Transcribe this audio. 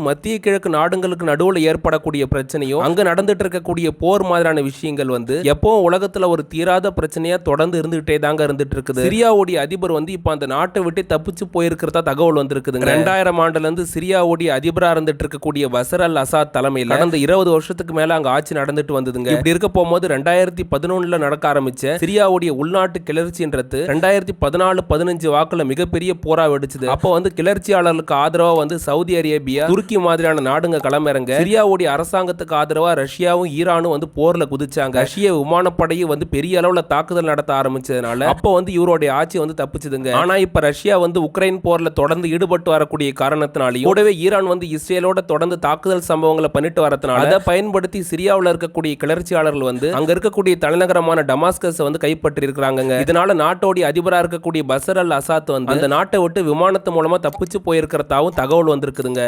மத்திய கிழக்கு நாடுகளுக்கு நடுவில் ஏற்படக்கூடிய பிரச்சனையும் அங்க நடந்துட்டு இருக்கக்கூடிய போர் மாதிரியான விஷயங்கள் வந்து எப்பவும் உலகத்துல ஒரு தீராத பிரச்சனையா தொடர்ந்து இருந்துகிட்டே தாங்க இருந்துட்டு இருக்குது சிரியாவுடைய அதிபர் வந்து இப்ப அந்த நாட்டை விட்டு தப்பிச்சு போயிருக்கிறதா தகவல் வந்திருக்குதுங்க. ரெண்டாயிரம் ஆண்டுல இருந்து சிரியாவுடைய அதிபரா இருந்துட்டு இருக்கக்கூடிய வசர் அல் அசாத் தலைமையில் கடந்த இருபது வருஷத்துக்கு மேல அங்க ஆட்சி நடந்துட்டு வந்ததுங்க. இப்படி இருக்க போகும்போது ரெண்டாயிரத்தி பதினொன்னுல நடக்க ஆரம்பிச்ச சிரியாவுடைய உள்நாட்டு கிளர்ச்சின்றது ரெண்டாயிரத்தி பதினாலு பதினஞ்சு வாக்குல மிகப்பெரிய போரா வெடிச்சது. அப்போ வந்து கிளர்ச்சியாளர்களுக்கு ஆதரவா வந்து சவுதி அரேபியா துருக்கி மாதிரியான நாடுங்க களமிறங்க சிரியாவுடைய அரசாங்கத்துக்கு ஆதரவா ரஷ்யாவும் ஈரானும் வந்து போர்ல குதிச்சாங்க. ரஷ்ய விமானப்படையும் வந்து பெரிய அளவுல தாக்குதல் நடத்த ஆரம்பிச்சதுனால அப்போ வந்து இவருடைய ஆட்சி வந்து தப்பிச்சுதுங்க. ஆனா இப்ப ரஷ்யா வந்து உக்ரைன் போர்ல தொடர்ந்து ஈடுபட்டு வரக்கூடிய காரணத்தினாலையும் கூடவே ஈரான் வந்து இஸ்ரேலோட தொடர்ந்து தாக்குதல் சம்பவங்களை பண்ணிட்டு வரதுனால அதை பயன்படுத்தி சிரியாவில் இருக்கக்கூடிய கிளர்ச்சியாளர்கள் வந்து அங்க இருக்கக்கூடிய தலைநகரமான டமாஸ்கஸ் வந்து கைப்பற்றி இருக்கிறாங்க இதனால நாட்டோடைய அதிபராக இருக்கக்கூடிய பசர் அல் அசாத் வந்து அந்த நாட்டை விட்டு விமானத்து மூலமா தப்பிச்சு போயிருக்கிறதாவும் தகவல் வந்திருக்குதுங்க.